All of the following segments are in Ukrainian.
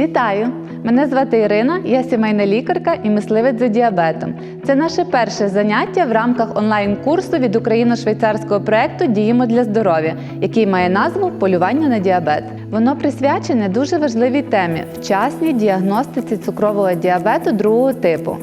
Вітаю! Мене звати Ірина, я сімейна лікарка і мисливець за діабетом. Це наше перше заняття в рамках онлайн-курсу від україно-швейцарського проекту Діємо для здоров'я, який має назву Полювання на діабет. Воно присвячене дуже важливій темі вчасній діагностиці цукрового діабету другого типу.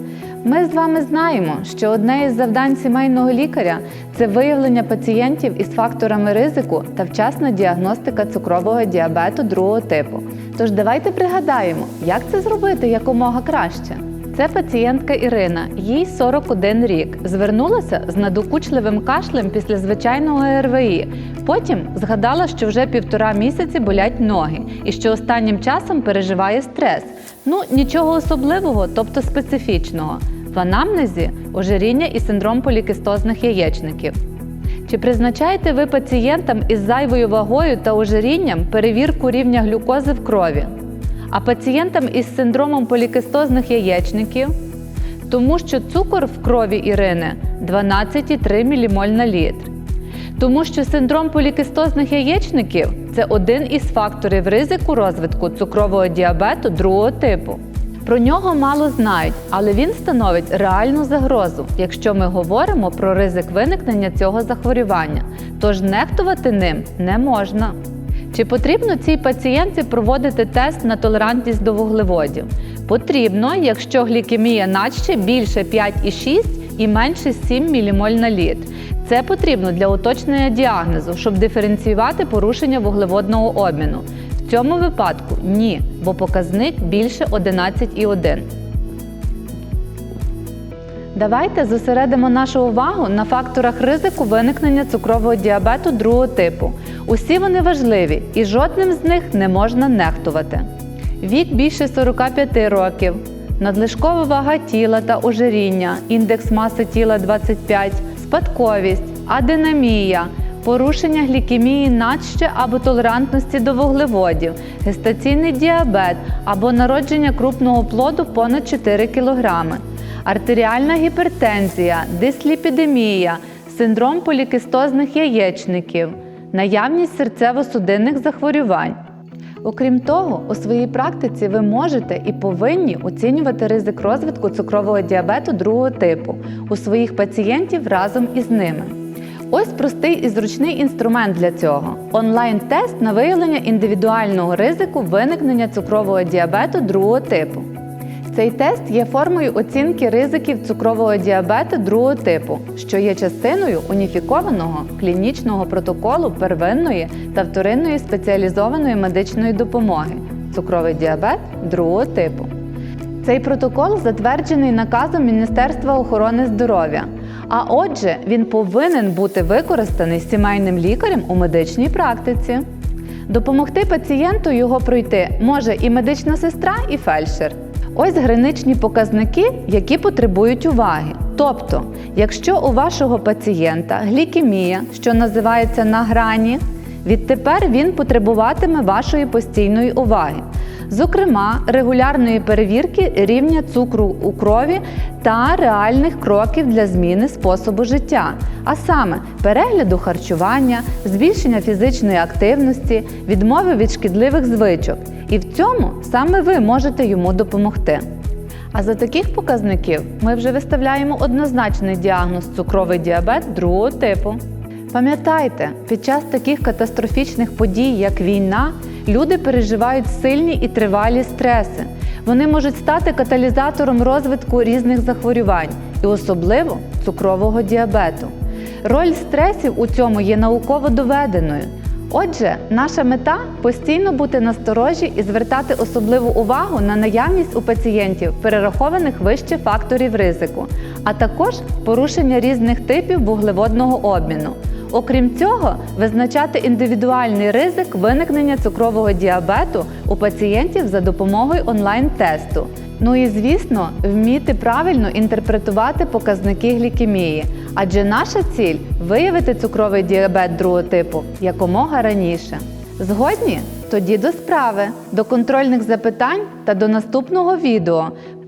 Ми з вами знаємо, що одне із завдань сімейного лікаря це виявлення пацієнтів із факторами ризику та вчасна діагностика цукрового діабету другого типу. Тож давайте пригадаємо, як це зробити якомога краще. Це пацієнтка Ірина, їй 41 рік. Звернулася з надокучливим кашлем після звичайного РВІ. Потім згадала, що вже півтора місяці болять ноги і що останнім часом переживає стрес. Ну нічого особливого, тобто специфічного. В анамнезі ожиріння і синдром полікистозних яєчників. Чи призначаєте ви пацієнтам із зайвою вагою та ожирінням перевірку рівня глюкози в крові? А пацієнтам із синдромом полікистозних яєчників? Тому що цукор в крові Ірини 12,3 ммоль на літр. Тому що синдром полікистозних яєчників це один із факторів ризику розвитку цукрового діабету другого типу. Про нього мало знають, але він становить реальну загрозу, якщо ми говоримо про ризик виникнення цього захворювання. Тож нехтувати ним не можна. Чи потрібно цій пацієнтці проводити тест на толерантність до вуглеводів? Потрібно, якщо глікемія наче більше 5,6 і менше 7 ммоль на літр. Це потрібно для уточнення діагнозу, щоб диференціювати порушення вуглеводного обміну. В цьому випадку ні, бо показник більше 11,1. Давайте зосередимо нашу увагу на факторах ризику виникнення цукрового діабету другого типу. Усі вони важливі і жодним з них не можна нехтувати. Вік більше 45 років, надлишкова вага тіла та ожиріння, індекс маси тіла 25, спадковість, адинамія, порушення глікемії надще або толерантності до вуглеводів, гестаційний діабет або народження крупного плоду понад 4 кг, артеріальна гіпертензія, дисліпідемія, синдром полікистозних яєчників, наявність серцево-судинних захворювань. Окрім того, у своїй практиці ви можете і повинні оцінювати ризик розвитку цукрового діабету другого типу у своїх пацієнтів разом із ними. Ось простий і зручний інструмент для цього: онлайн-тест на виявлення індивідуального ризику виникнення цукрового діабету другого типу. Цей тест є формою оцінки ризиків цукрового діабету другого типу, що є частиною уніфікованого клінічного протоколу первинної та вторинної спеціалізованої медичної допомоги цукровий діабет другого типу. Цей протокол затверджений наказом Міністерства охорони здоров'я. А отже, він повинен бути використаний сімейним лікарем у медичній практиці. Допомогти пацієнту його пройти може і медична сестра, і фельдшер. Ось граничні показники, які потребують уваги. Тобто, якщо у вашого пацієнта глікемія, що називається на грані, відтепер він потребуватиме вашої постійної уваги. Зокрема, регулярної перевірки рівня цукру у крові та реальних кроків для зміни способу життя, а саме перегляду харчування, збільшення фізичної активності, відмови від шкідливих звичок. І в цьому саме ви можете йому допомогти. А за таких показників ми вже виставляємо однозначний діагноз цукровий діабет другого типу. Пам'ятайте, під час таких катастрофічних подій, як війна, люди переживають сильні і тривалі стреси. Вони можуть стати каталізатором розвитку різних захворювань, і особливо цукрового діабету. Роль стресів у цьому є науково доведеною. Отже, наша мета постійно бути насторожі і звертати особливу увагу на наявність у пацієнтів перерахованих вище факторів ризику, а також порушення різних типів вуглеводного обміну. Окрім цього, визначати індивідуальний ризик виникнення цукрового діабету у пацієнтів за допомогою онлайн-тесту. Ну і звісно, вміти правильно інтерпретувати показники глікемії, адже наша ціль виявити цукровий діабет другого типу якомога раніше. Згодні? Тоді до справи, до контрольних запитань та до наступного відео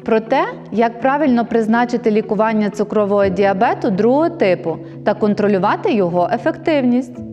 про те, як правильно призначити лікування цукрового діабету другого типу та контролювати його ефективність.